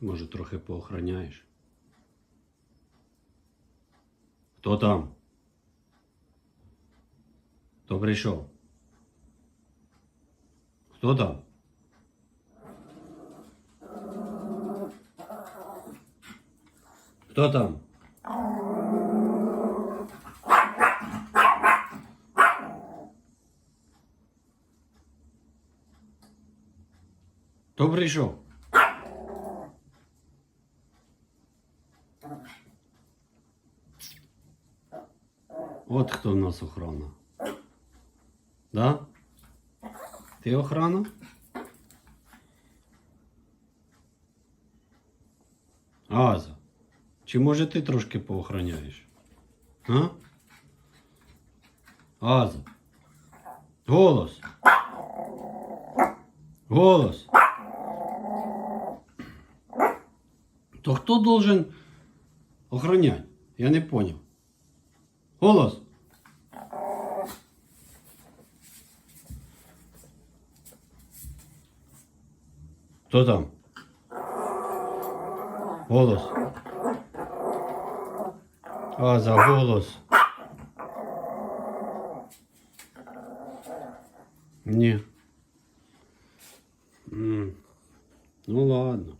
Може, трохи поохраняєш. Хто там? Хто прийшов? Хто там? Хто там? Хто прийшов? От хто в нас охорона. Да? Ти охрана? Аза. Чи може ти трошки поохраняєш? А? Аза. Голос. Голос. То хто должен охранять? Я не понял. Голос. Хто там? Голос. А, за голос. Ні. Ну ладно.